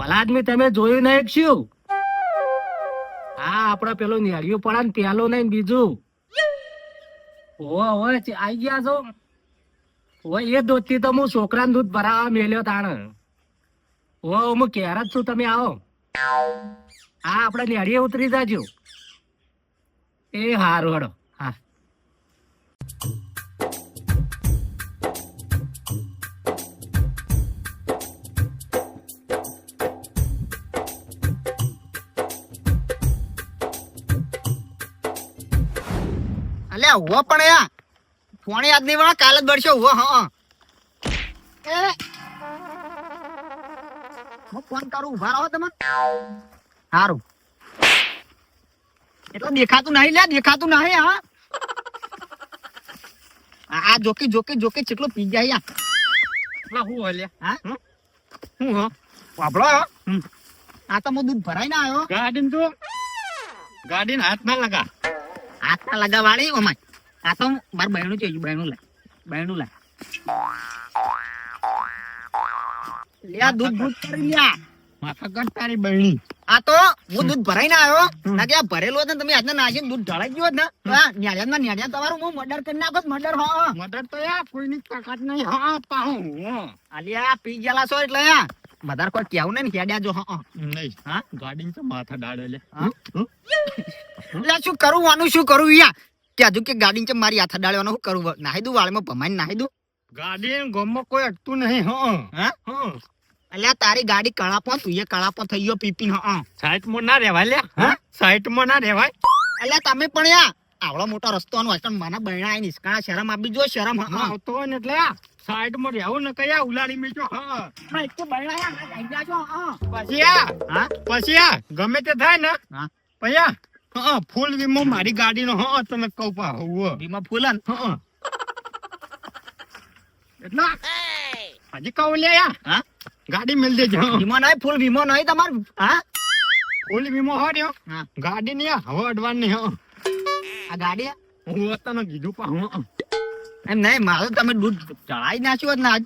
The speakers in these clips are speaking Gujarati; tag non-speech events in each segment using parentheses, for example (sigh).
ભલા આદમી તમે જોયું નહીં શું? હા આપડે પેલો નેળિયું પડે ને પેલો નહીં બીજું. ઓ ઓય આઈ ગયા છો? ઓય એ દૂધથી તો હું છોકરાને દૂધ ભરાવા મેલ્યો તાણ. ઓ હું ક્યારે છું, તમે આવો. હા, આપણે નેળીએ ઉતરી જાજો. એ હારું, હડો. અલ્યા પણ યા ફોન યાદ નહીં પણ કાલ જ બળશો ઊભો હા હું. ફોન કરું ઊભા રહો તમે. સારું એટલે દેખાતું નહીં લે દેખાતું નહીં હા. આ જોકી જોકી જોકી ચેટલું પી જાય યા એટલે હું હલ્યા હા? હું હો? વાપરો આ તો મો દૂધ ભરાઈને આવ્યો. ગાડીન તો ગાડીન હાથ ના લગા. હાથ ના લગાવાળી ઓમાય. આ તો માર બહેણું છે બહેણું લાય બહેણું લાય લ્યા દૂધ દૂધ કરી લ્યા માથા કટ તારી બહેણી. આ તો હું દૂધ ભરાઈને આવ્યો. ના કે આ ભરેલું હતું તમે આજના નાખીને દૂધ ઢળાઈ ગયું ને તો ના ન્યાળિયા તમારું હું મર્ડર કરી નાખો મર્ડર હો મર્ડર તો યાર કોઈની તાકાત નહીં. હા પાહું હું આલિયા પી ગયેલા છો એટલે યા વધારે કોઈ કેવું ને હેડ્યા જો હા નહીં. હા? ગાડી તો માથા ડાળે લે. હા? શું કરું આનું શું કરું યા કે હજુ કે ગાડી છે મારી હાથ ડાળવાનું શું કરું? નાહી દઉં વાળમાં ભમાઈ નાહી દઉં? ગાડી ગમમાં કોઈ અટતું નહીં હા. અલ્યા તારી ગાડી કળાપો તું એ કળાપો થઈ ગયો પીપીન હા. સાઈટમાં ના રેવાય લે હા? સાઈટમાં ના રેવાય અલ્યા તમે પણ યા આવડો મોટો રસ્તો આનો હોય મને બહેણા આઈ નિષ્કાળા શરમ આપી જો શરમ આવતો હોય ને એટલે સાઈડમાં રહેવું ને કયા ઉલાડી મેચો હા. એક તો બહેણા યા આઈ છો હા. પછી આ હા? પછી આ ગમે તે થાય ને હા. આ હા ફૂલ વીમો મારી ગાડીનો હા તમે કહું પા હોવ ભીમા ફૂલ હા એટલે? હજી કહું લે હા? ગાડી મિલ દેજો વીમો નહીં ફૂલ વીમો નહીં તમાર હા? ફૂલ વીમો હો હા. ગાડી ની હવે અડવાન નહીં હા આ ગાડી હું? તને કીધું પા હા એમ નહીં મારું તમે દૂધ ચડાવી નાખ્યું જ ને આજ.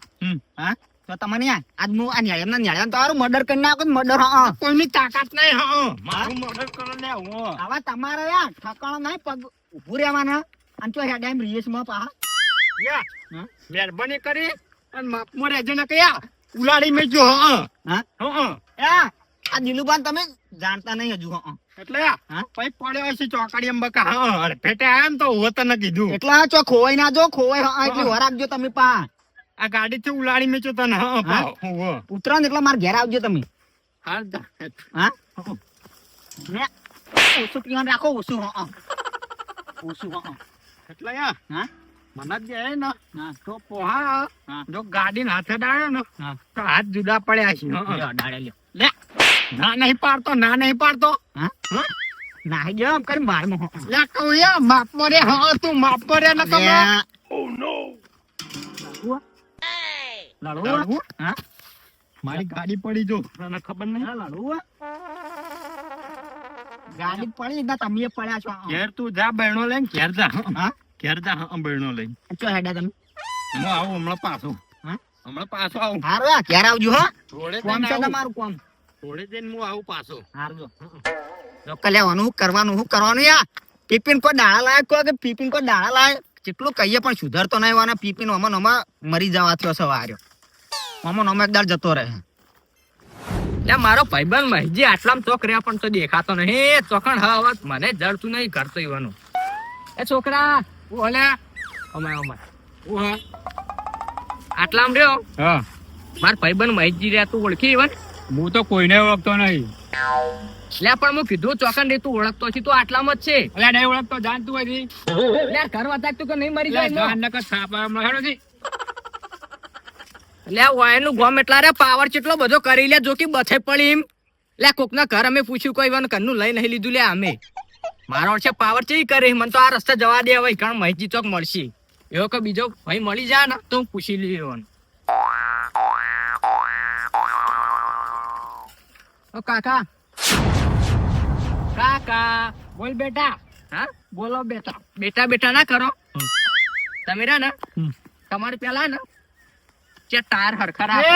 હા? તો તમને આજ હું આ ન્યાયમ ના ન્યાયમ તમારું મર્ડર કરી નાખો મર્ડર હા કોઈની તાકાત નહીં હા મારું મર્ડર કરો લે હું આવા તમારે યાર ઠકાણો નહીં પગ ઉભું રહેવાના અને તો હેડ એમ રીએસમાં પા યા મહેરબાની કરી અને માપમાં રહેજો ને કયા ઉલાડી મેજો હા હા હા આ દિલુબાન તમે જાણતા નહીં હજુ હા એટલે પછી પડ્યો હશે ચોકડી એમ બકા હા પેટે આયા તો હું તને કીધું એટલે ચો ખોવાઈ ના જો ખોવાઈ એટલી વાર તમે પા આ ગાડી થી ઉલાડી મેચો તને હા હા? ઉતરો ને એટલે મારા ઘેર આવજો તમે. હા? ઓછું પીવાનું રાખો ઓછું હા ઓછું હા એટલે હા? મને જ જાય ને. તો પોહા જો ગાડી હાથે ડાળ્યો ને તો હાથ જુદા પડ્યા છે ડાળે લ્યો. લે ના નહીં પાડતો ના નહીં પાડતો. હા? હા? નાહી ગયો એમ કરી મારમાં લે કહું યા માપ રે હા તું માપ રે ને? હા. મારી ગાડી પડી જો. ખબર નહીં? લાડુ ગાડી પડી ના તમે પડ્યા છો. ઘેર તું જા બહેણો લઈને ઘેર જા. હા. ઘેર જા હા બહેણો લઈને. ચો હેડા તમે. હું આવું હમણાં પાછો. હા? હમણાં પાછો આવું. હારો આ ઘેર આવજો હો. થોડે કોમ છે તમારું કોમ? થોડે જઈને હું આવું પાછો. હારજો લોકો લેવાનું કરવાનું શું કરવાનું યા? પીપીન કોઈ દાળા લાયક કોઈ કે પીપીન કોઈ દાળા લાયક? જેટલું કહીએ પણ સુધરતો નહીં અને પીપીન અમન અમા મરી જવા થયો છે વાર્યો ઓમાં ઓમાં જતો રહે. લે મારો ભાઈબંધ મહીજી આટલામાં ચોક રહ્યા પણ તો દેખાતો નહીં. ચોકણ હવે મને જડતું નહીં કરતો ઈવાનું. એ છોકરા ઓલે અમાય અમાય આટલામાં રહ્યો? હા. માર ભાઈબંધ મહીજી રહ્યા તું ઓળખી ઈવન? હું તો કોઈને ઓળખતો નહીં. લે પણ હું કીધું ચોકન રે તું ઓળખતો છે તું આટલામાં જ છે. અલ્યા નહીં ઓળખતો જાણતું હોય ઘર વતા તું કે નહીં મરી જાય નકર હમણાં હેડો જી. લે વાયનું ગોમ એટલા રે પાવર ચેટલો બધો કરી લે જો કે બથે પડી એમ. લે કોકના ઘર અમે પૂછ્યું કોઈ ઈવન ઘરનું લઈ નહીં લીધું લે અમે. મારો છે પાવર ચેવી કરે? મને તો આ રસ્તે જવા દે હવે કારણ મહીજી ચોક મળશે. એવો કે બીજો ભાઈ મળી જાય ને તો હું પૂછી લઈએ ઓ કાકા. કાકા બોલ બેટા. હા? બોલો બેટા. બેટા બેટા ના કરો. તમે રહ્યા ને? તમારે પેલા ને? જે ટાયર હરખા રાખો.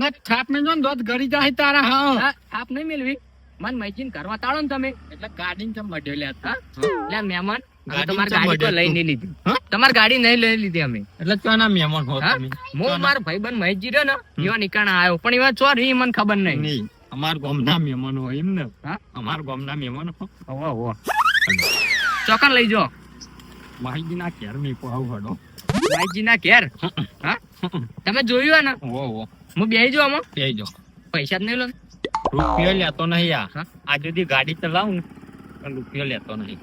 ને થાપ ને જો દોત ગળી જાય તારા હા થાપ નહીં મેળવી. મન મૈજીન કરવા તાળો ને તમે. એટલે ગાડી ચમ મઢ્યો લે હતા. એટલે મહેમાન તમારી ગાડી તો લઈ નહીં લીધી. તમારી ગાડી નહીં લઈ લીધી અમે. એટલે ચોના મહેમાન હો? તમે. હું મારો ભાઈબંધ મહેશજી રહ્યો ને એવા નીકાણા આવ્યો. પણ એવા ચોર ઈ મને ખબર નહીં. નહીં. અમાર ગામના મહેમાન હોય એમ ને? અમાર ગામના મહેમાન હો. હો હો ચોકન લઈ જો માહિતી ના ઘેર મી પાવ હડો મહેશજી ના ઘેર હા? તમે જોયું આના? ને ઓ ઓ હું બેહી જો આમાં? બે જો પૈસા જ નહીં લો. રૂપિયો લેતો નહીં આ હા? આ સુધી ગાડી ચલાવું ને પણ રૂપિયો લેતો નહીં.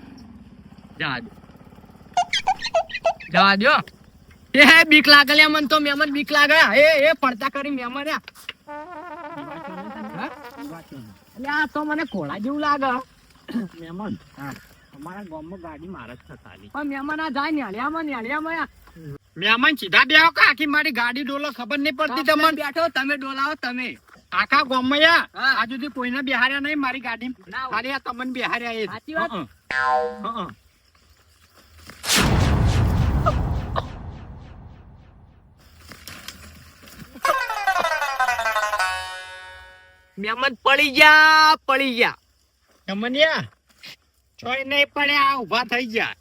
જવા દો જવા દો એ હે બીક લાગે મન તો. મેમન બીક લાગે. એ એ પડતા કરી મેમન આ. આ તો મને ઘોડા જેવું લાગે. મેમન હા. અમારા ગામમાં ગાડી મારા જ થતા પણ મહેમાન આ જાય ન્યાલિયામાં આ. મહેમાન સીધા બે કે આખી મારી ગાડી ડોલો ખબર નહીં પડતી તમને? બેઠો તમે ડોલાવો તમે. આખા ગોમૈયા યા. હા. આ સુધી કોઈને બિહાર્યા નહીં મારી ગાડી. ખાલી આ તમને બિહાર્યા એ સાચી વાત. મહેમાન પડી ગયા પડી ગયા. તમન્યા ચોય નહીં પડ્યા ઊભા થઈ ગયા.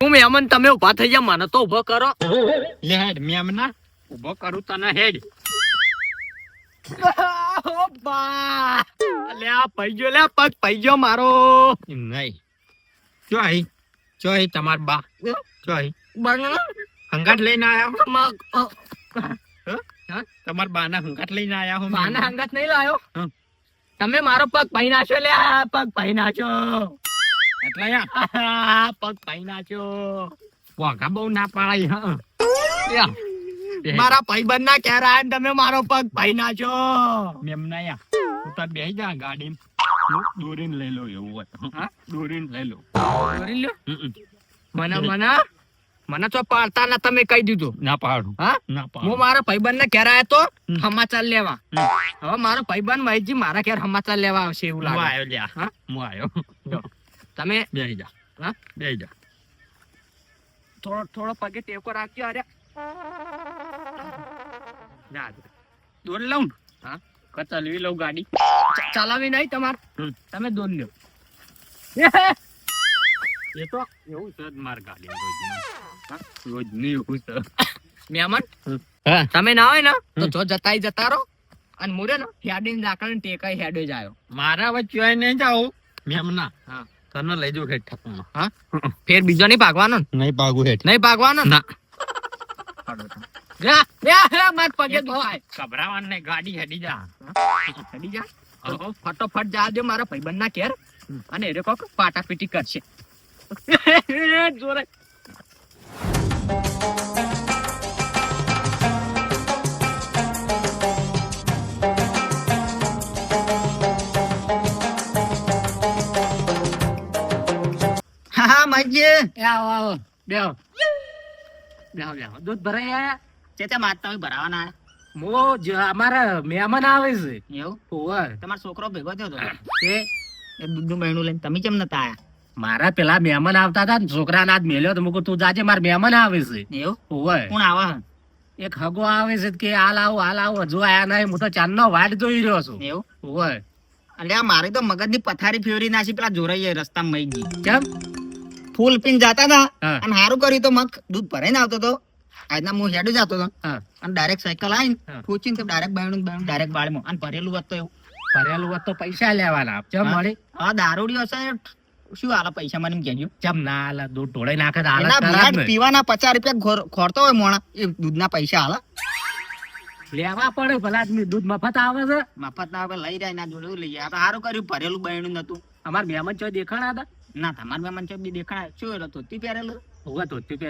હું મેમન તમે ઊભા થઈ ગયા મને તો ઊભો કરો. લે હેડ મેમના ઊભો કરું તને હેડ. (laughs) લે બા. આ પૈજો લે પગ પૈજો મારો. નહીં. ચોય ચોય તમાર બા. ચોય બના હંગાટ લઈને આયા મગ તમાર બાના હંગાટ લઈને આયા હો માના હંગાટ નહીં લાયો? તમે મારો પગ ભાઈ નાખ્યો લે પગ ભાઈ નાખ્યો. એટલે પગ ભાઈ નાખ્યો વાઘા બહુ ના પાડાય હા. મારા ભાઈબંધ ના કેરા તમે મારો પગ ભાઈ નાખ્યો મેમના યા હું તો બે જા ગાડી દોરીન લઈ લો એવું હોય. દોરીન લઈ લો દોરીન લો મને મને મને તો પાડતા ના તમે કહી દીધું. ના પાડું. હા? ના હું મારા ભાઈબંધ ને ઘેર તો સમાચાર લેવા. હવે મારો ભાઈબંધ મહેશજી મારા ઘેર સમાચાર લેવા આવશે એવું હું લાગે આયો લ્યા. હા? હું આયો. તમે? બે જા. હા? બે જા. થોડો થોડો પગે ટેકો રાખજો અરે. ના. દોર લઉં હા? કે ચલવી લઉં ગાડી? ચલાવી નહીં તમાર. તમે દોન લ્યો. (laughs) એ તો એવું છે માર ગાડી રોજ રોજ નહીં એવું છે. મહેમાન તમે ના હોય ને તો જો જતાય જતા રહો અને મુરે ને હેડીને લાકડી ટેકાઈ હેડે જ આવ્યો મારા વચ્ચે નહીં જાવ મેમના. હા. તને લઈ જવું હેઠ હા? ફેર બીજો નહીં પાકવાનો નહીં ભાગું હેઠ. નહીં પાકવાનો ના? ફટોફટ જાજો મારા ભાઈબંધ ના ઘેર અને એ કોક પાટા પીટી કરશે (laughs) જોરે. મજી. આવો આવો. બેહો. બેહો બેહો. દૂધ ભરાઈ આયા? તે તે માત તમે ભરાવાના. મો અમારા મહેમાન આવે છે. એવું? ઓવે તમારો છોકરો ભેગો થયો તો? તે? એ દૂધનું બહેણું લઈને તમે કેમ નતા આયા? મારા પેલા મહેમાન આવતા હતા ને છોકરાને આજ મેલ્યો તો મૂકું તું જાજે મારા મહેમાન આવે છે. એવું? ઓવે કોણ આવે એક હગો આવે છે કે હાલ આવો હાલ આવો હજુ આયા નહીં હું તો ચાંદનો વાટ જોઈ રહ્યો છું. એવું? હોય અલ્યા મારી તો મગજની પથારી ફેરવી નાખી પેલા જોરાઈએ રસ્તામાં મઈ ગઈ. કેમ? ફૂલ પીને જાતા હતા અને સારું કર્યું તો મગ દૂધ ભરાઈને આવતો હતો આજના હું હેડ જતો હતો અને ડાયરેક્ટ સાયકલ આવીને તો ડાયરેક્ટ બાયણું બાયણું ડાયરેક્ટ બાળમાં અને ભરેલું હોત એવું. ભરેલું હોત તો પૈસા લેવાના. ચમ મળે. હા દારૂડી હશે શું આલા પૈસા મને કેજો ચમ ના હાલે દૂધ ઢોળાઈ નાખે તો ને. પીવાના પચાસ રૂપિયા ખોરતો હોય મોણા. એ દૂધના પૈસા હાલ. લેવા પડે ભલા આદમી. દૂધ મફત આવે છે. મફત ના આવે લઈ રહ્યા ના જોડે. લઈ લઈએ સારું કર્યું. ભરેલું બહેણું નતું. અમાર મહેમાન ચો દેખાણા હતા. ના તમારા મહેમાન ચોક બી દેખાડા શું એટલે ધોતી પહેરેલું. હોવે ધોતી છે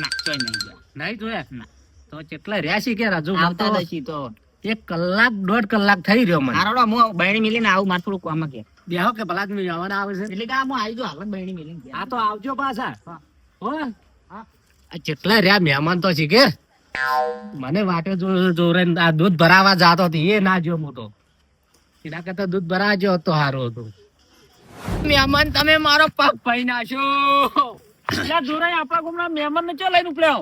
ના ચોય નહીં ગયા. નહીં જોયા? ના. તો કેટલા રહ્યા છે કે રાજુ આવતા મને તો. એક કલાક દોઢ કલાક થઈ રહ્યો મને. હારોડો હું બહેણી મિલીને આવું માર થોડું કામ કે. બેહો કે ભલા આદમી જવાના આવે છે? એટલે કે આ હું આવી જો હાલ બહેણી મિલીને આ તો આવજો પાછા. હો. આ કેટલા રહ્યા મહેમાન તો છે કે? મને વાટે જો જોરે આ દૂધ ભરાવા જાતો હતો એ ના જો મોટો. એના કરતા દૂધ ભરાવા જો તો સારું હતું. મહેમાન તમે મારો પગ ભાઈ નાખ્યો જોરે આપણા ગુમના મહેમાન ને ચો લઈને ઉપલ્યો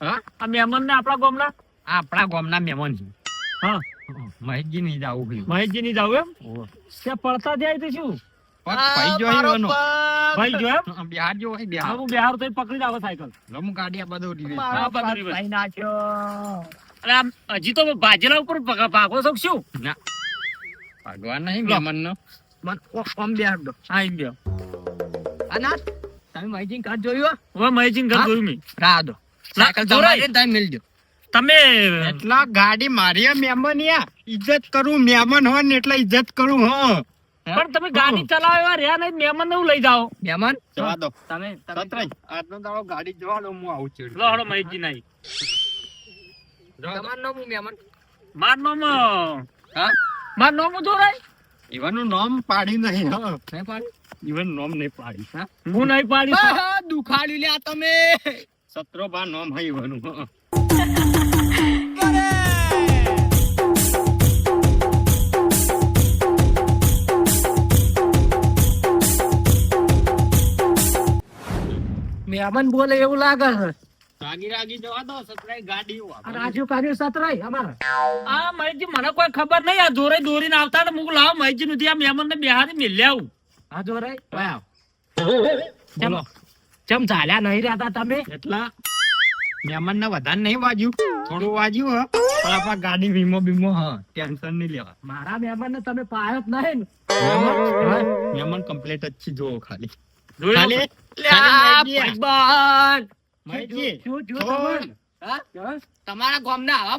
હા? આ મહેમાન ને આપણા ગામના? આપણા ગામના મહેમાન છે. હા. મહેશજી ની જાવું ભાઈ મહેશજી ની જાવું એમ? ત્યાં પડતા જાય તો શું? ભાઈ જોઈ એનો. ભાઈ જો એમ? બિહાર જો બિહાર. હું બિહાર તો પકડી લાવો સાયકલ. ગાડી આ બધું ઉડી હા, બધું રીવર્સ. અરે હજી તો ભાજેલા ઉપર ભાગો શકશું ના શું? ભગવાન નહીં મહેમાન નો આમ બે હાથ દો. એમ બે અનાથ તમે મહેશજી કાર્ડ જોયું હવે ઘર હા? જોયું મેં. રાહ દો. સાયકલ. તમારી તમે મિલજો. તમે એટલા ગાડી મારી મહેમાન યા. ઇજ્જત કરું મહેમાન હો ને એટલે ઇજ્જત કરું હો. પણ તમે ગાડી ચલાવો એવા રહ્યા નહીં મહેમાન હું લઈ જાઓ મહેમાન? જવા દો. તમે સતરાઈ આજનો દાડો ગાડી જવા દો હું આવું છું લો હળો માહિતી નહીં તમારું નો હું મહેમાન. માર નો હા? માર નામ જોરાય ઈવનનું નામ પાડી નહીં હા. નહીં પાડી? ઈવન નામ નહીં પાડી હા? હું નહીં પાડી આહા, દુખાડી લ્યા તમે. સત્રો બા નામ હા મહેમાન બોલે એવું લાગે છે. રાગી રાગી જવા દો સતરાઈ ગાડી રાજુ કાર્ય સતરાય અમારા. આ મહેશજી મને કોઈ ખબર નહીં આ દોરે દોરીને આવતા તો મુક લાવો મહેશજી નું ત્યાં મહેમાન ને બિહારી મિલ્યા આવું. આ દોરાય વાવ ચમ ચમ ચાલ્યા નહીં રહેતા તમે? એટલા? મહેમાન ને વધારે નહીં વાજ્યું. થોડું વાજ્યું હા. પણ આપણા ગાડી વીમો બીમો હા ટેન્શન નહીં લેવા. મારા મહેમાન ને તમે પાયો જ નહીં મહેમાન? મહેમાન કમ્પ્લીટ જ છે જોવો ખાલી. ખાલી? આવા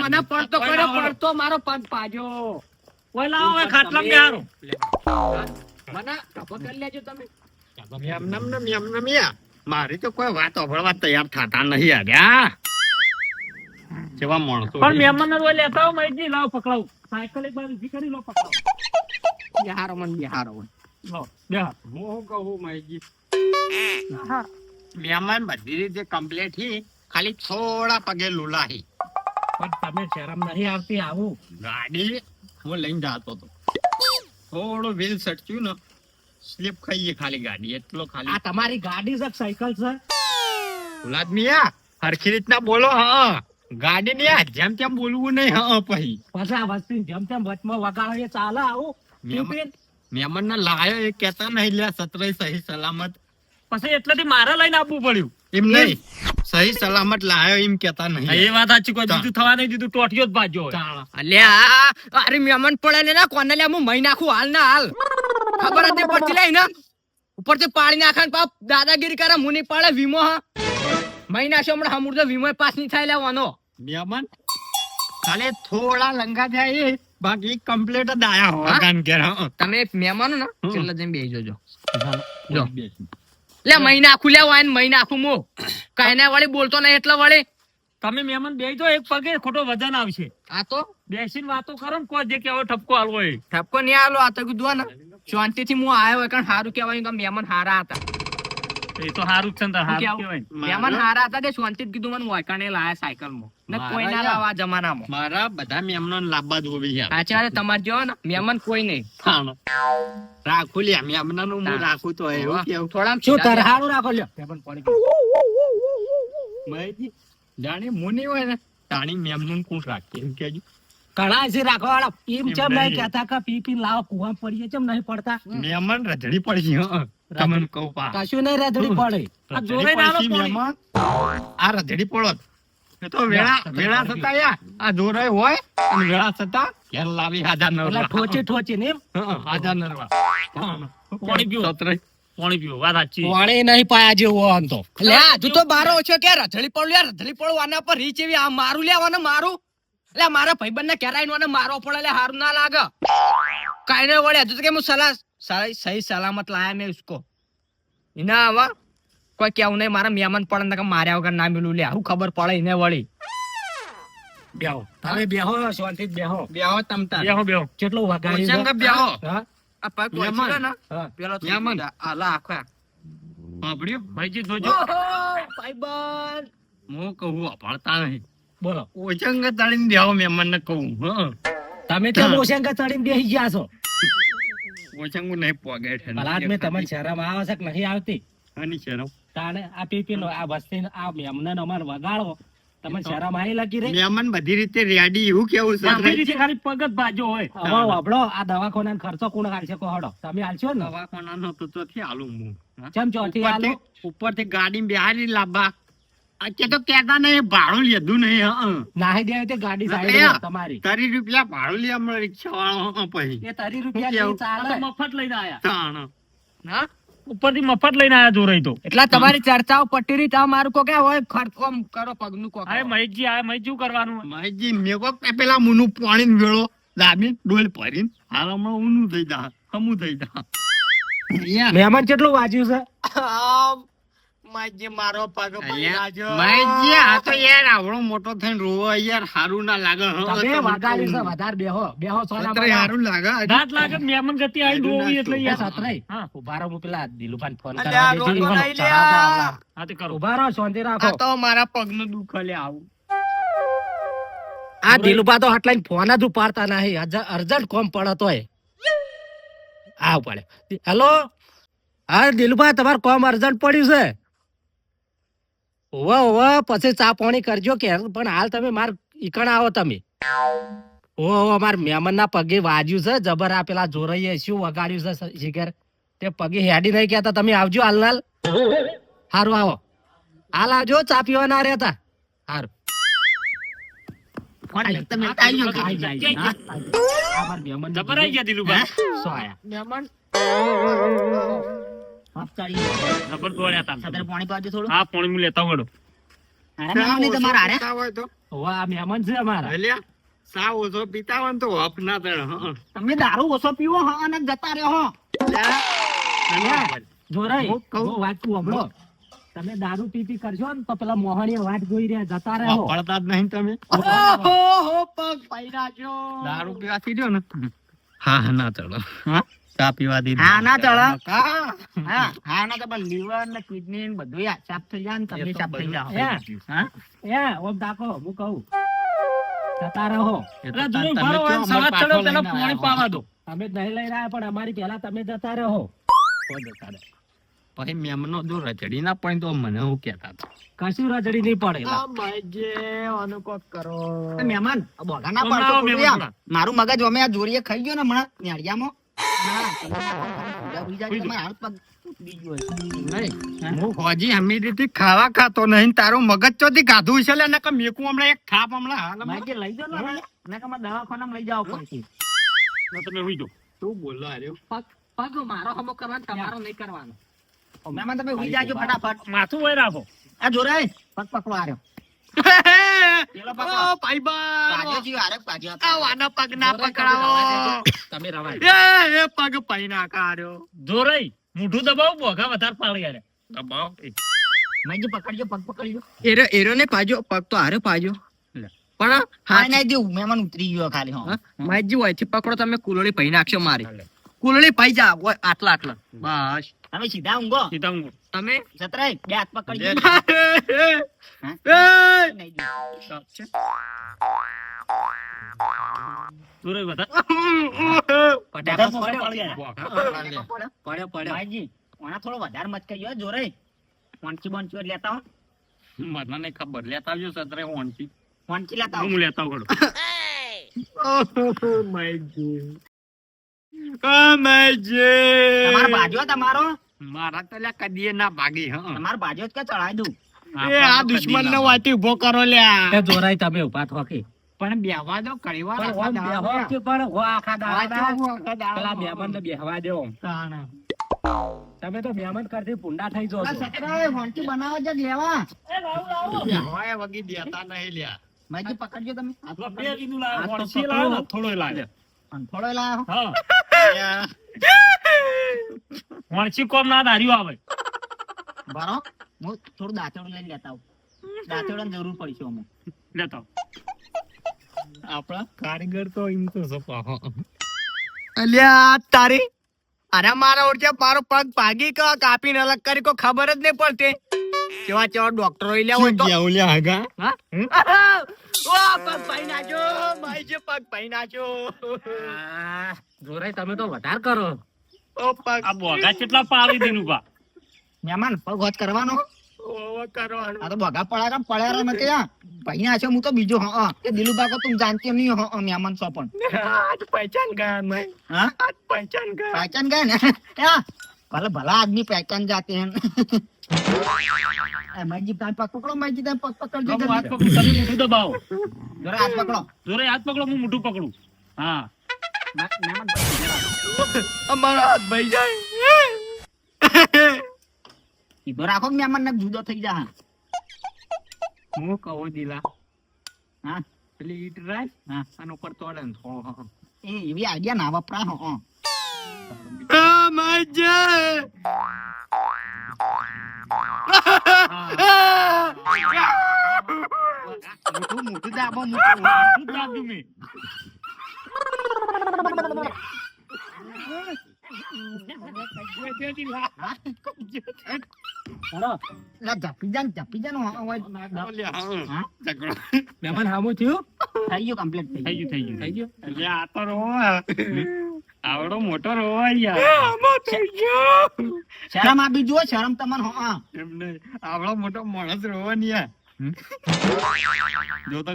મને પડતો કર્યો પડતો મારો પગ પાજો. ઓય ખાટલા બિહારો. મને ખબર કરી લેજો તમે. એમનેમ ને એમનેમ યા. મારી તો કોઈ વાત ઓભળવા તૈયાર થતા નહીં આવ્યા જેવા માણસો પણ મહેમાન ને લેતા આવો મહેશજી લાવો પકડાવું. સાયકલ એક બાર કરી લો પકડાવ. બિહારો મન બિહારો બેહાર હું શું કહું મહેશજી મહેમાન બધી રીતે કમ્પ્લીટ હી ખાલી થોડા પગે લુલાહી. પણ તમે શરમ નહીં આવતી આવું. ગાડી હું લઈને જતો હતો થોડું વ્હીલ સટક્યું ને સ્લીપ ખાઈએ ખાલી ગાડી એટલો આ તમારી ગાડી છે સાયકલ છે? ગુલાબ મિયા હરખી રીતના બોલો હા. ગાડી ને આ જેમ તેમ બોલવું નહીં હા પછી. પછી આ વસ્તુ જેમ તેમ વચમાં વગાડો એ ચાલે આવું. મહેમાન- ટિફિન. મહેમાન ના લાયો એ કેતા નહીં લે સતરાઈ સહી સલામત. પછી એટલેથી મારે લઈને આવવું પડ્યું. એમ નહીં. સહી સલામત લાયો એમ કેતા નહીં. એ વાત સાચી કોઈ બીજું થવા નહીં દીધું ટોટિયો જ બાજો. અલ્યા અરે મેમન પડે ને ના કોને લે હું મહી નાખું હાલ ના હાલ. ખબર હતી (laughs) પડતી લઈ ને ઉપરથી પાડી નાખાને પાપ દાદાગીરી કરે મુની પાડે વીમો હા. મહી નાખ્યો હમણાં હમુર તો વીમો પાસ નહીં થાય લેવાનો મેમન? ખાલી થોડા લંગા એ. બાકી કમ્પ્લીટ જ આયા હા? કાન કે તમે મહેમાનો ને છેલ્લે જઈને બેસી જોજો. જો. લે મહિના આખું લે વાય મહિના આખું મો. કઈ ના વળી બોલતો નહીં એટલે વળી. તમે મહેમાન બેસી જો એક પગે ખોટો વજન આવશે. આ તો? બેસીને વાતો કરો ને કોઈ જે કેવો ઠપકો આલવો એ. ઠપકો નહીં આલો આ તો કીધું ને. શાંતિથી હું આવ્યો કારણ સારું કહેવાય કે મહેમાન હારા હતા. એ તો સારું છે ને સારું કહેવાય મહેમાન મારા- હતા તે શાંતિથી કીધું મને વાયકાણે લાયા સાયકલમાં. ને કોઈ ના લાવા જમાનામાં. મારા બધા મહેમાનો લાવવા જ હોવી યાર સાચી વાત ને મહેમાન કોઈ નહીં. રાખું લ્યા મહેમાનોનું હું રાખું તો એવું કેવું? થોડા શું તાર હારું રાખો લ્યો? મહેમાન પડી ગયું. જાણે મુની હોય ને તાણી મેમનું કોણ રાખે એમ કેજો. ઘણા છે રાખવા વાળા એમ એમ ચમ નહીં નહીં. કહેતા કે પી પી લાવો કુવા પડીએ ચમ નહીં પડતા. મહેમાન રજડી પડશે હં. તમને કહું પા. કશું નહીં રજડી પડે. આ જોરે ના પડશે મહેમાન. આ રજડી પડો. એ તો વેળા વેળા થતા યા. આ જોરાય હોય અને વેળા થતા ઘેર લાવી હાજર નરવા? ઠોચી ઠોચી ને હાજર નરવા. પાણી પીવો. સતરાઈ. પાણી પીવો વાત સાચી. પાણી નહીં પાયા જેવો આમ તો. લે હજુ તો બારો ઓછો કે રથડી પડું યાર? રથડી પડું આના પર રીચ એવી આ મારું લેવાનું મારું? એટલે મારા ભાઈબંધ ને કેરાઈ નો મારો પડે એટલે હારું ના લાગે. કાઈ નહીં વળે હજુ તો કે હું સલા સહી સહી સલામત લાયા મેં ઉસકો એના આવા કોઈ કેવું નહીં મારા મહેમાન પડે ને માર્યા વગર ના મિલું લે હું ખબર પડે એને વળી બેહો તમે બેહો શાંતિ બેહો બેહો તમતાર. બેહો બેહો કેટલું વગાડ્યું ઓછંગ છે? બેહો. આ પગ મહેમાન. ને. પેલો મહેમાન. આલા આખા સાંભળ્યું? ભાઈજી જોજો ભાઈબંધ હું કહું અપાડતા નહીં બોલો ઓછંગ તાળીને બેહો મહેમાનને કહું હં. તમે તો. ઓશંકા ચડીને બેસી ગયા છો ઓછંગ નહીં પોગે છે ભલા આદમી તમને શરમ આવે છે કે નહીં આવતી? આની શરમ? તાણે આ પીપી નો આ વસ્તી આ મેમને અમાર વગાડો તમે શરમ આવી લાગી રહી મેમન બધી રીતે રેડી એવું કેવું છે? બધી રીતે ખાલી પગ બાજો હોય. હવે વાપડો આ દવાખાના ખર્ચો કોણ હાલશે કો હડો. તમે હાલશો ને? દવાખાનાનો તો થી આલું હું? ચમ ચોથી હાલો? ઉપરથી ગાડી બિહારી લાવવા અત્યારે તો કેતા નહીં ભાડું લીધું નહીં નાહી દે તે ગાડી સાઈડ તમારી. તારી રૂપિયા ભાડું લે હમણાં રિક્ષા વાળો પછી. એ તારી રૂપિયા ચાલે. મફત લઈને આયા. તાણ. હા? ઉપરથી મફત લઈને આયા જોરાઈ તો. એટલા તમારી ચર્ચાઓ પટી રહી તા મારું કો કે હોય ખર્ચો કરો પગનું કો અરે મહેશજી આ મહેશ શું કરવાનું? માહિતી મેં કો પેલા મુનું પાણી વેળો દાબી ડોલ ભરીને હાલ હમણાં ઊનું થઈ જા હમું થઈ જા. મહેમાન કેટલું વાંચ્યું છે? મારો પગ આ તો યાર આવડો મોટો થઈને રોવો યાર હારું ના લાગે તમે વગાડ્યું છે વધારે બેહો બેહો હારું લાગે દાંત લાગે મહેમાન ગતિ આવી ડોવી એટલે યાર. સતરાઈ. હા. ઊભા હું પેલા દિલુભાઈ ફોન કરવા. દેજો. રોટલો ઈવોનો લઈ ચડાવતા લ્યા. આવડા. હા તે કરો. ઊભા રહો શાંતિ આ તો મારા પગનું દુઃખ લે આવું. આ દિલુભા તો હટલાઈન ફોન જ ઉપાડતા નહીં. અર્જન્ટ કોમ પડતો હોય હા પડે હેલો? હા દિલુભા તમારે કોમ અર્જન્ટ પડ્યું છે? ઓવા ઓવા પછી ચા પાણી કરજો કે પણ હાલ તમે માર ઈકણ આવો તમે. ઓ ઓ માર મહેમાન ના પગે વાજ્યું છે જબર આ પેલા જોરઈએ શું વગાડ્યું છે શિખર. તે પગે હેડી નહીં કહેતા તમે આવજો હાલ હાલ. હારું આવો. હાલ આવજો ચા પીવા ના રહેતા. હારું. આઈ આઈ જબર આવી ગયા દિલુભાઈ શું આયા? મહેમાન જબર દોડ્યા તા સદર પાણી પાજો થોડું. હા પાણી હું લેતા વડો હારા મહેમાન તમારા હારે? હોય તો. હોવે, મહેમાન છે અમારા. અલ્યા, સા ઓછો પીતા હોય તો હપ ના ચડે, તમે દારૂ ઓછો પીવો હા અને જતા રહ્યો હો. જોરાઈ, કહું. વાત હંભળો. તમે દારૂ પી પી કરશો ને તો પેલા મોહણીએ વાત જોઈ રહ્યા જતા રહો. પડતા જ નહીં તમે. ઓહો પગ નાખ્યો. દારૂ પીવાથી રહ્યો ને હા હા ના ચડો. હા? ચા પીવાથી હા ના ચડો. હા હા ના તો લીવર ને કિડની ને બધું યાર સાફ થઈ જાય ને તમે સાફ થઈ જાઓ હે? હા? એ ઓમ તાકો હું કહું. જતા રહો. એટલે દૂર ઊભા રહો, એમ સવાર ચડો પેલા પાણી પાવા દો. અમે જ નહીં લઈ રહ્યા પણ અમારી પહેલા તમે જતા રહો. કોઈ જતા રહો. પછી મેમનો જો રજડી ના પડે તો મને હું કેતા હતા. કશું રજડી નહીં પડે. મહેમાન બોગા ના પાડતો. મારું મગજ અમે આ જોરીએ ખાઈ ગયો ને હમણાં નેળિયામાં. નકર એક ખાપ હમણાં હાલ. લઈ જાઓ ને મારે દવાખાનામાં લઈ જાઓ પડશે તો તમે હુઈ જાઓ. શું બોલો હાર્યો પગ પગ મારો તમારો નહીં કરવાનો મહેમાન તમે ઉઈ જાજો ફટાફટ માથું હોય રાખો આ જોરાય પગ પકડો આર્યો (laughs) પણ હા નહીં દેવું ઉતરી ગયો ખાલી હા. માજી હોય છે પકડો તમે કુલોડી પહી નાખશો મારી. કુલોડી પઈ જા આટલા આટલા. બસ. તમે સીધા ઊંઘો. સીધા ઊંઘો. તમે? જતરાય બે હાથ પકડજો થોડો વધારે મત કહીયો જોરે. ફોનચી બોનચી લેતા હો. મને નહીં ખબર. લેતા આવજો સતરે હોનથી ફોનચી લેતા હો હું લેતા વડો (laughs) તમારો બાજુ તમારો. મારા તો લ્યા કદીએ ના ભાગી હ. તમાર બાજુ જ કે ચડાઈ દઉં? એ આ દુશ્મન ને વાટી ઊભો કરો લ્યા. એ જોરાઈ તમે ઊભા થોકી પણ બેહવા દો કડીવાર પણ આખા ઓમ દાડા. બેહો કે પણ હો આખા દાડા પેલા મહેમાન ને બેહવા દેવો તમે તો મહેમાન કરતી પુંડા થઈ જો છો. સતરાય બનાવો જ લેવા. હોય વગી દેતા નહીં લ્યા. માજી પકડજો તમે. આ બે કીધું લાવો, આ તો વણસી પકડો. લાવો, થોડોય લાવો. થોડો લાવો. હા. (laughs) વણસી કોમ ના ધાર્યું આવે બરો હું થોડું દાંતેડું લઈને લેતા આવું. દાંતેડાની જરૂર પડશે અમે લેતા આપણા કારીગર તો એમ તો સપા અલ્યા તારી અરે મારા ઓળખે મારો પગ ભાગી કા કાપીને અલગ કરી કો ખબર જ નહીં પડતી. કેવા કેવા ડોક્ટરો લ્યા હોય તો. લ્યા હગા હા? ઓ પગ ભાઈ નાજો ભાઈ જે પગ ભાઈ નાજો આ, જોરાઈ તમે તો વધાર કરો. પહેચાન (laughs) આદમી પહેચાન જાતે હે (laughs) પગ પકડો મસ્જિદ પગ પકડજો હાથ પકડો તમે મોઢું હાથ પકડો. હાથ પકડો હું મોટું પકડું. હા. અમારા હાથ ભાઈ થઈ જા હું દિલા હા એવી આઈડિયા ના વપરા હો મોટું મહેમાન હામું થઈ ગયું થઈ થઈ ગયું. ગયું થઈ ગયું થઈ ગયું આવડો મોટો રોવા યાર શરમ આપી જુઓ શરમ તમને આવડો મોટો માણસ રોવા યાર જો તો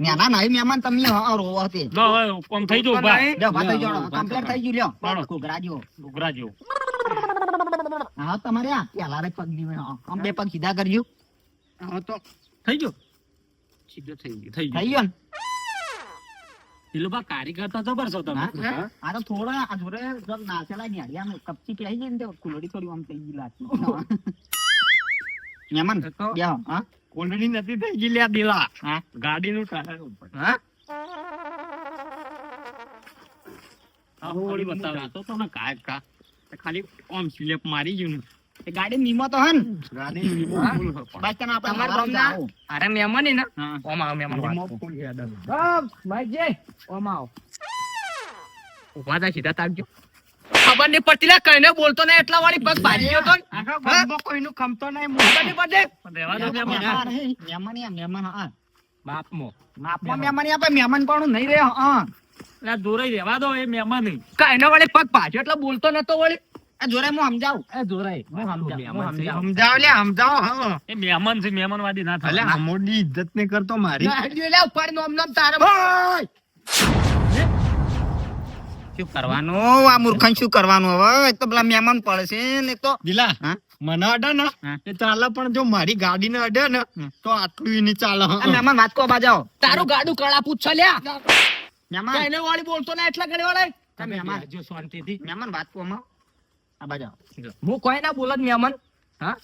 મહેમાન તમે હો, હો, રોવો તે કોમ થઈ જાવ બા. લ્યો, વાત થઈ જાઓ. complete થઈ ગયું લ્યો. ચાલો. ઘૂઘરા જેવો. ઘૂઘરા જેવો હા તમારે આ પેલા રે પગની આમ બે પગ સીધા કરજો. હા તો. થઈ ગયું? સીધો થઈ ગયો થઈ થઈ ગયો ને? દિલુભા કારીગર તો જબર છો તમે? આ તો થોડા આ જબ નાચેલા ની હરિયામાં કપચી પહેરી ગઈ ને તો કુલડી થોડી આમ થઈ ગઈ લાગતી. (laughs) મહેમાન હા. કોલડી નથી થઈ ગઈ લ્યા દિલા ગાડી નું ટાયર ઉપર. હા? આ હું વળી તો તને કાય કા. ખાલી ઓમ સ્લેપ મારી ગયું એ ગાડી નીમો તો હન. ગાડી લીંબુ ફૂલ બસ તને આપણે તમારા ગામના? અરે મહેમાન ને. ઓમ આવો મહેમાન. ફૂલ યાદ આવે. ભાઈ ઓમ આવો. ઊભા સીધા તાકજો ખબર નહીં પડતી લે કઈને બોલતો નહીં એટલા વાળી પગ ભાજી ગયો તો ને. આખા કોઈનું ખમતો નહીં ખબર નહીં પડે મહેમાન. મહેમાન. મહેમાન યા, મહેમાન હા. બાપમો. માપમાં મહેમાન. પણ મહેમાન પણ નહીં રે હા. એટલે દોરાઈ રહેવા દો એ મહેમાન નહીં. કઈને વાળી પગ ભાજ્યો એટલે બોલતો નતો વળી. આ જોડે હું સમજાવું. એ જોરાઈ હું સમજાવ સમજાવ. સમજાવ લે સમજાવો હા. એ મહેમાન છે મહેમાનવાદી ના થાય. અમોડની ઇજ્જત નહીં કરતો મારી. લે ઉપર નોમ નોમ તારે શું કરવાનું? આ મૂર્ખન શું કરવાનું હવે? એક તો પેલા મહેમાન પડશે ને તો. દિલા મને અડે ને? એ ચાલે પણ જો મારી ગાડીને અડે ને તો આટલું નહીં ચાલે મહેમાન વાત કો બાજાઓ તારું ગાડું કળા પૂછો લ્યા. મહેમાન. એને વાળી બોલતો ને એટલા ઘડી વાળા મહેમાન. જો શાંતિ થી મહેમાન વાત કો માં આ બાજાઓ હું કોઈ ના બોલત મહેમાન. હા?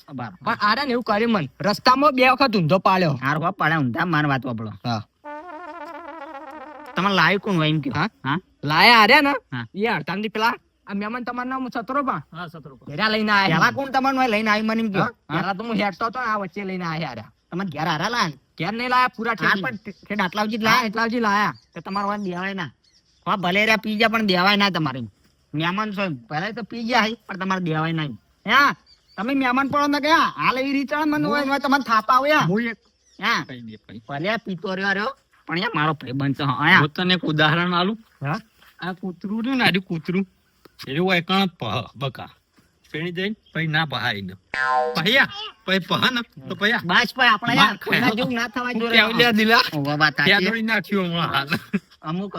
પણ આરે ને એવું કર્યું મન. રસ્તામાં બે વખત ઊંધો પાડ્યો. હાર હો પાડે ઊંધા માર વાત વાપડો હા. તમારે લાવી કોણ હોય એમ કે હા? હા? લાયા આર્યા ને? એ હડતાલની પેલા આ મહેમાન તમારું નામ છતરો પા. હા સતરો પર. ઘેરા લઈને આયા. પેલા કોણ તમારું હોય લઈને આવી મને એમ કયો પેલા તો હું હેડતો હતો આ વચ્ચે લઈને આયા હાર્યા તમારે ઘેર હારા લા ઘેર નહીં લાયા પૂરા હા ઠેકી. પણ સુધી લાયા એટલા સુધી લાયા? તો તમારે વાત દેવાય ના. હા ભલે રે પી ગયા પણ દેવાય ના તમારે મહેમાન છો પહેલા તો પી ગયા હઈ, પણ તમારે દેવાય નહીં હા તમે મહેમાન પડો ને ગયા હાલ એવી રીતે મને હોય તમારે થાપા આવ્યા. ભલે પીતો રહ્યો રહ્યો. પણ યાર મારો ભાઈ છે હા હું તને એક ઉદાહરણ આલું હા? આ કૂતરું રહ્યું ને આર્યું કૂતરું. એવું હોય કણ બકા. પેણી જઈ પછી ના ભાઈ ને પહ્યા? પછી પહ ને તો પહ્યા? બસ ભાઈ આપણે યાર ખાય. જેવું ના થવા હું જોડે. કેવું લ્યા દિલા? ઓવા વાત સાચી. ત્યાં દોડી નાખ્યું હમણાં હાલ? અમુક.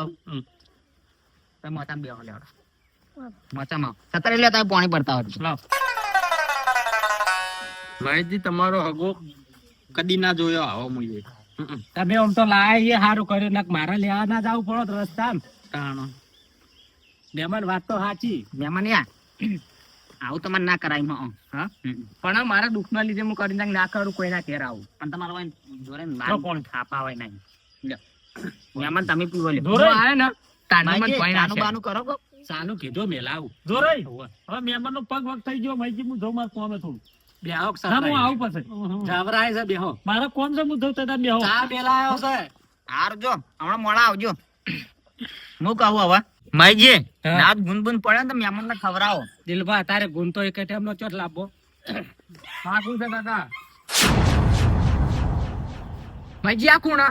તમે મચામાં બેહો લેવડો મચામાં. સતરે લે તમે પાણી પડતા હોય લાવ. મહેશજી તમારો હગો કદી ના જોયો આવો મુએ તમે આમ તો લાય એ સારું કર્યું નાખ મારે લેવા ના જવું પડો રસ્તા તાણો. મહેમાન વાત તો સાચી. મહેમાન યાર આવું તમારે ના કરાયમાં હા? પણ મારા દુઃખ ના લીધે હું કરી નાખ ના કરું કોઈના ઘેર આવું. પણ તમારો જોડે મારો કોણ? થાપા હોય નહીં. મહેમાન તમે પીવો લ્યો. જોરો આવે ને કોઈ બાનું કરો કો. સાનું કીધું મેલાવું. જોરાઈ હવે મહેમાન નો પગ વગ થઈ ગયો મહેશજી હું જઉં મારે કોમે થોડું. બેહો ના હું આવું પછી. જાવરાય છે બેહો. મારે કોમ છે હું જઉં બેહો. ચા મેલાયો છે. હારું જો હમણાં મોડા આવજો. હું કહું હવે? માઈજી હા. ગુનગુન પડે ને તો મહેમાન ને ખવડાવો. દિલભા તારે તો એક ટાઈમ નો ચોટ લાભો છે કાકા? ભાઈજી આ કોણ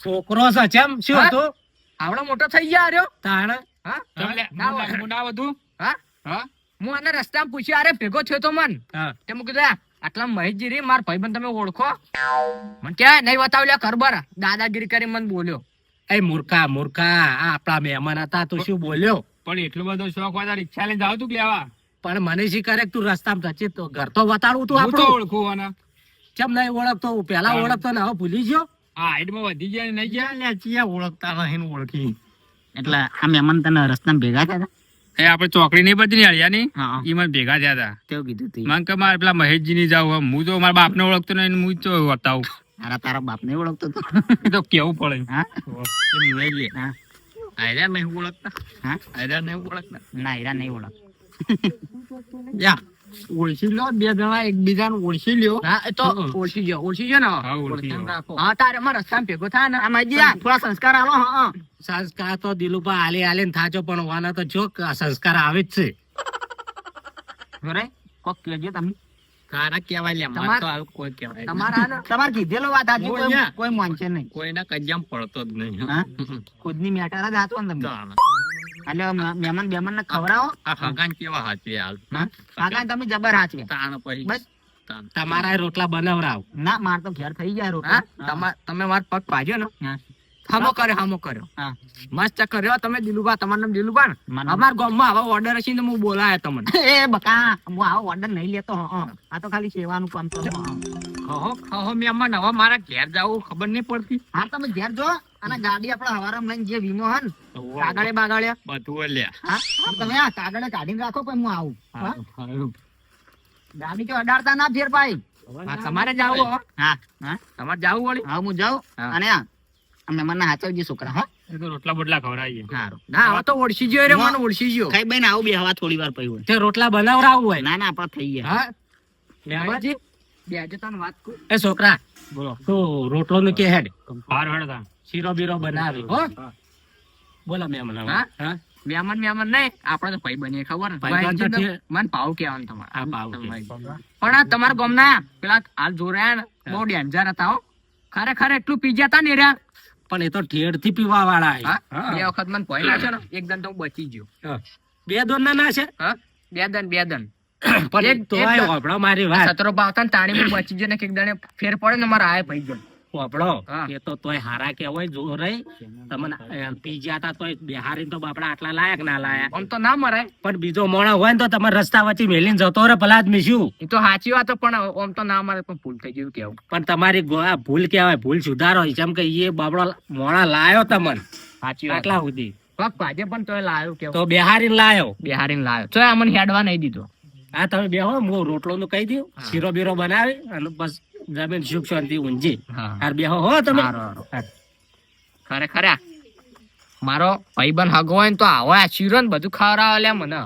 છોકરો છે ચમ? શું? હતું? આવડો મોટો થઈ ગયા રહ્યો તાણે? હા? મુંડા- હોય. હા? હા? હું આને રસ્તામાં પૂછ્યું અરે ભેગો થયો તો મન? હા. તે મૂકી દે આટલા મહેશજી રે માર ભાઈબંધ તમે ઓળખો. મને કે નહીં બતાવ્યો કરબર દાદાગીરી કરી મને બોલ્યો એ મૂર્ખા મૂર્ખા આ આપણા મહેમાન હતા તો શું બોલ્યો? પણ એટલો બધો શોખ હોય રિક્ષા લઈને જાવ તું કે લેવા? પણ મને શી કરે તું રસ્તામાં જચી તો ઘર તો બતાડું તું હું આપણું. ઓળખું આના. કેમ નહીં ઓળખતો? પેલા ઓળખતો ને હવે ભૂલી ગયો? આ હાઈટમાં વધી ગયા નહીં ગયા? ચિયા ઓળખતા નહીં ઓળખી. એટલે આ મહેમાન તને રસ્તામાં ભેગા થયા એ આપણે ચોકડી નહીં બધી ને હળિયાની હા. મને ભેગા થયા હતા. તેવું કીધું તું મને કે મારે પેલા મહેશજી ની જાવ હું તો મારા બાપને ઓળખતો નહીં હું તો બતાવું તારા તારા બાપ ને ઓળખતો તો. (laughs) તો કેવું પડે? હા? હા. આયરા નહીં ઓળખતા? હા? આયરા નહીં ઓળખતા? ના આયરા નહીં ઓળખ યા (laughs) ઓળખી લો બે જણા એકબીજાને ઓળખી લ્યો. હા તો ઓળખી ગયો ઓળખી ગયો ને? હા, તારે અમારા રસ્તામાં ભેગો થાય ને. આમાં જ્યાં થોડા સંસ્કાર આવો હા સંસ્કાર તો દિલુપા હાલે હાલે ને થાચો પણ વાના તો જો સંસ્કાર આવે જ છે. જોરે કોક કહેજો તમે. લે તો કોઈ કેવાય નહીં. તમારા ને કીધેલો વાત ઓય કોઈ. કોઈ માનશે નહીં. કોઈના કજ્જામ પડતો જ નહીં. ખુદ ખુદની મેટર જ હાચો ને તમે. એટલે મહેમાન બેમાન ને ખવડાવો. આ કેવા હાચવે હાલ? હા? તમે જબર હાચવે. તાણ પછી બસ. તમારા રોટલા બનાવરાવ. ના માર તો ઘેર થઈ ગયા રોટલા. તમે માર પગ પાજો ને. હા. હામો કર્યો હામો કર્યો. મસ્ત કર્યો તમે દિલુબા તમારું નામ દિલુબા ને. અમાર ગામમાં આવા ઓર્ડર હશે ને હું બોલાયા તમને. (laughs) એ બકા હું આવો ઓર્ડર નહીં લેતો. આ તો ખાલી સેવાનું કામ તો હો હો. ખહો મહેમાન હવે મારા ઘેર જાવું ખબર નહીં પડતી. હા તમે ઘેર જો. અને ગાડી આપડે હવારમાં લઈને જે વીમો હન કાગળે બાગળે. બધું હા? તમે આ કાગળે કાઢીને રાખો પણ હું આવું. ગાડી કે અડાડતા ના ફેર ભાઈ તમારે જાવું હા. હા. તમારે જાવું વળી? હા હું જાઉં અને આ આ મહેમાનના હાચવજે છોકરા હા. રોટલા બોટલા ખવડાવીએ. સારું ના હવે તો ઓળશી ગયો રે મને ઓળખી ગયો ખાઈ બેન આવું બે હવા થોડી વાર પડ્યું તે રોટલા બનાવરાવું હોય. ના ના આપડે થઈ ગયા. હા? બેજો તને વાત કરું. એ છોકરા બોલો. તો રોટલો નું કે હેડ. હાર હેડતા શીરો બીરો બનાવી હો. બોલો મેમન હા? મેમન મેમન નહીં. આપણે તો ભાઈ બનીએ ખબર મને ભાવ કહેવાનું તમારે. આ પાવ પણ આ તમારા ગામના પેલા હાલ જોરાયા ને બહુ ડેન્જર હતા હો. ખરેખર એટલું પી જતા ને રહ્યા પણ એ તો ઠેરથી પીવા વાળા. બે વખત મને ભય નાખ્યો ને એક દન તો હું બચી ગયો. બે દન ના ના છે બે દન બે દન. પણ એક- તો. મારી વાત. સતરો ભાવતા ને તાણી બચી ગયો ને એક દણે ફેર પડે ને મારા આય ભાઈ ગયો. હોભળો એ તો તોય હારા કેવાય જો રે. તમને પીજ્યા હતા તોય બિહારી તો બાપડા આટલા લાયક ના લાયા. આમ તો ના મરે. પણ બીજો મોણો હોય ને તો તમારે રસ્તા વચ્ચે મેલીને જતો રે ભલા જ મીશું એ તો સાચી વાત પણ આમ તો ના મરે પણ ભૂલ થઈ ગયું કેવું. પણ તમારી ભૂલ કેવાય ભૂલ સુધારો. જેમ કે એ બાપડો મોણા લાયો તમને. સાચી આટલા સુધી. આજે પણ તોય લાયો કેવું. તો બિહારી લાયો. બિહારી લાયો. તો અમને હેડવા નહીં દીધો. આ તમે બેહો હું રોટલો નું કહી દઉં. શીરો બીરો બનાવી અને બસ જમીન સુખ શાંતિ ઊંજી હા. હાર બેહો હો તમે. ખરે ખરેખર મારો ભાઈબંધ હગો હોય ને તો આવો આ ચીરો ને બધું ખવડાવે લે મને.